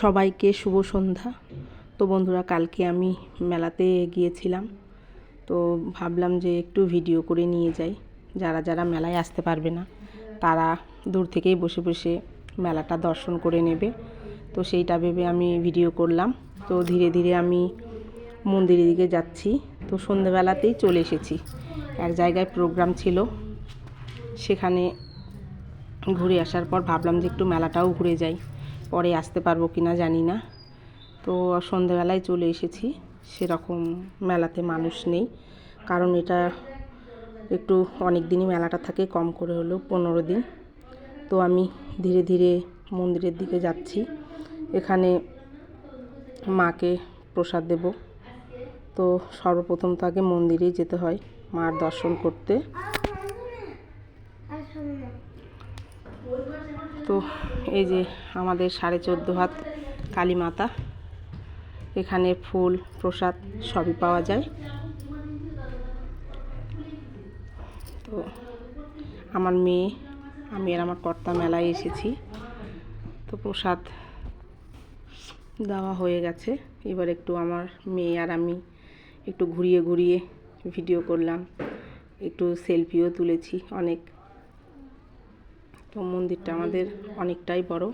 সবাইকে শুভ সন্ধ্যা। তো বন্ধুরা, কালকে আমি মেলাতে গিয়েছিলাম। তো ভাবলাম যে একটু ভিডিও করে নিয়ে যাই। যারা যারা মেলায় আসতে পারবে না, তারা দূর থেকেই বসে বসে মেলাটা দর্শন করে নেবে। তো সেইটা ভেবে আমি ভিডিও করলাম। তো ধীরে ধীরে আমি মন্দিরের দিকে যাচ্ছি। তো সন্ধেবেলাতেই চলে এসেছি। এক জায়গায় প্রোগ্রাম ছিল। সেখানে ঘুরে আসার পর ভাবলাম যে একটু মেলাটাও ঘুরে যাই। পরে আসতে পারব কি না জানি না। তো সন্ধেবেলায় চলে এসেছি, সেরকম মেলাতে মানুষ নেই। কারণ এটা একটু অনেক দিনই মেলাটা থাকে, কম করে হলেও পনেরো দিন। তো আমি ধীরে ধীরে মন্দিরের দিকে যাচ্ছি। এখানে মাকে প্রসাদ দেব। তো সর্বপ্রথম তো আগে মন্দিরেই যেতে হয়, মার দর্শন করতে। তো এই যে আমাদের সাড়ে চোদ্দ হাত কালী মাতা, এখানে ফুল, প্রসাদ সবই পাওয়া যায়। তো আমার মেয়ে, আমি আর আমার কর্তা মেলায় এসেছি। তো প্রসাদ দেওয়া হয়ে গেছে। এবার একটু আমার মেয়ে আর আমি একটু ঘুরিয়ে ঘুরিয়ে ভিডিও করলাম। একটু সেলফিও তুলেছি অনেক। তো মন্দিরটা আমাদের অনেকটাই বড়।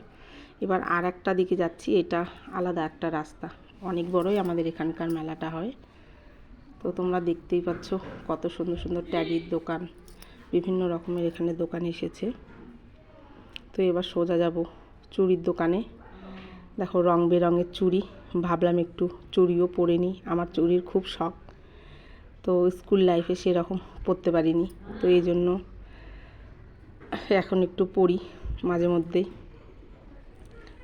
এবার আর একটা দিকে যাচ্ছি, এটা আলাদা একটা রাস্তা। অনেক বড়ই আমাদের এখানকার মেলাটা হয়। তো তোমরা দেখতেই পাচ্ছ কত সুন্দর সুন্দর ট্যাগির দোকান, বিভিন্ন রকমের এখানে দোকান এসেছে। তো এবার সোজা যাব চুড়ির দোকানে। দেখো রং বেরঙের চুড়ি, ভাবলাম একটু চুড়িও পরে নিই, আমার চুড়ির খুব শখ। তো স্কুল লাইফে সেরকম পরতে পারিনি, তো এই জন্য এখন একটু পরি মাঝে মধ্যেই।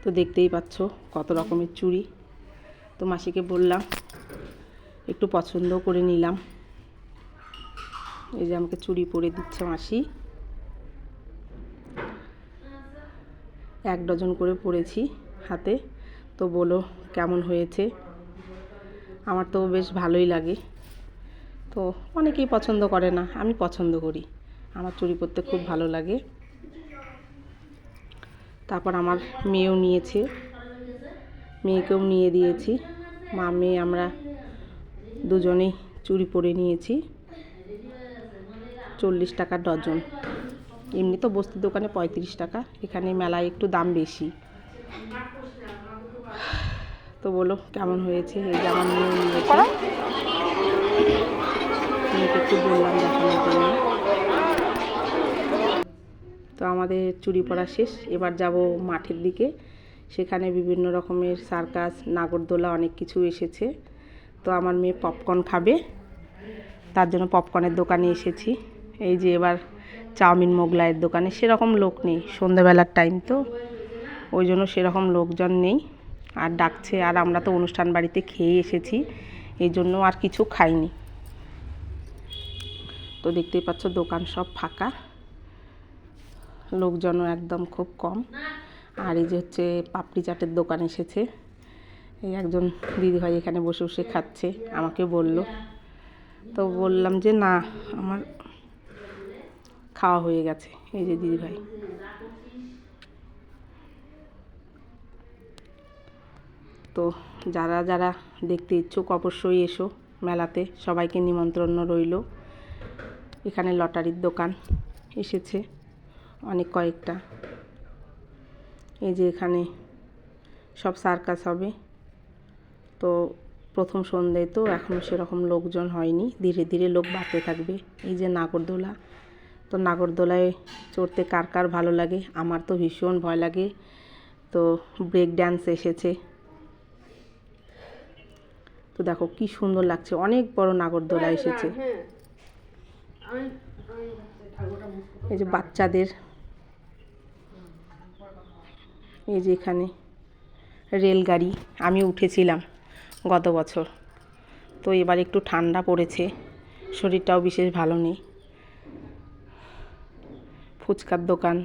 তো দেখতেই পাচ্ছ কত রকমের চুড়ি। তো মাসিকে বললাম, একটু পছন্দ করে নিলাম। এই যে আমাকে চুড়ি পরে দিচ্ছে মাসি। এক ডজন করে পরেছি হাতে। তো বলো কেমন হয়েছে? আমার তো বেশ ভালোই লাগে। তো অনেকেই পছন্দ করে না, আমি পছন্দ করি। আমার চুরি পরতে খুব ভালো লাগে। তারপর আমার মেয়েও নিয়েছে। মেয়েকেও নিয়ে দিয়েছি। মা, মেয়ে আমরা দুজনেই চুরি পরে নিয়েছি। চল্লিশ টাকা ডজন। এমনি তো বস্তির দোকানে পঁয়ত্রিশ টাকা। এখানে মেলায় একটু দাম বেশি। তো বলো, কেমন হয়েছে? এই যে আমার মেয়ে নিয়েছে। মেয়েকে একটু বললাম দেখানোর জন্য তো আমাদের চুরি পড়া শেষ। এবার যাব মাঠের দিকে। সেখানে বিভিন্ন রকমের সার্কাস, নাগরদোলা অনেক কিছু এসেছে। তো আমার মেয়ে পপকর্ন খাবে। তার জন্য পপকর্নের দোকানে এসেছি। এই যে এবার চাউমিন মোগলাইয়ের দোকানে। সেরকম লোক নেই। সন্ধ্যাবেলার টাইম তো। ওই জন্য সেরকম লোকজন নেই। আর ডাকছে। আর আমরা তো অনুষ্ঠান বাড়িতে খেয়ে এসেছি। এই জন্য আর কিছু খাইনি। তো দেখতেই পাচ্ছ দোকান সব ফাঁকা। লোকজনও একদম খুব কম। আর এই যে হচ্ছে পাপড়ি চাটের দোকান এসেছে। এই একজন দিদিভাই এখানে বসে বসে খাচ্ছে, আমাকে বলল। তো বললাম যে, না, আমার খাওয়া হয়ে গেছে। এই যে দিদিভাই তো যারা যারা দেখতে ইচ্ছুক অবশ্যই এসো মেলাতে। সবাইকে নিমন্ত্রণ রইল। এখানে লটারির দোকান এসেছে। অনেক কয়েকটা। এই যে এখানে সব সার্কাস হবে। তো প্রথম সন্ধ্যায় তো এখনও সেরকম লোকজন হয়নি। ধীরে ধীরে লোক বাড়তে থাকবে। এই যে নাগরদোলা তো নাগরদোলায় চড়তে কার কার ভালো লাগে? আমার তো ভীষণ ভয় লাগে। তো ব্রেক ড্যান্স এসেছে। তো দেখো কি সুন্দর লাগছে। অনেক বড় নাগরদোলা এসেছে। এই যে বাচ্চাদের এই যে এখানে রেলগাড়ি আমি উঠেছিলাম গত বছর। তো এবার একটু ঠান্ডা পড়েছে, শরীরটাও বিশেষ ভালো নেই। ফুচকার দোকান।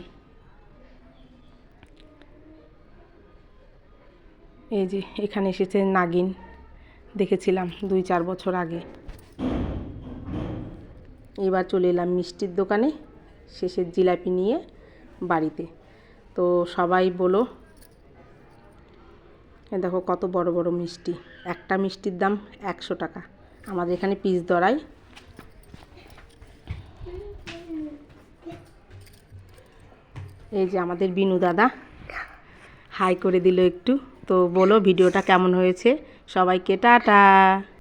এই যে এখানে এসেছে নাগিন, দেখেছিলাম দুই চার বছর আগে। এবার চলে এলাম মিষ্টির দোকানে, শেষের জিলাপি নিয়ে বাড়িতে। তো সবাই বলো। দেখো কত বড় বড় মিষ্টি। একটা মিষ্টির দাম একশো টাকা। আমাদের এখানে পিস দরাই এই যে আমাদের বিনু দাদা। হাই করে দিল একটু। তো বলো ভিডিওটা কেমন হয়েছে? সবাইকে টাটা।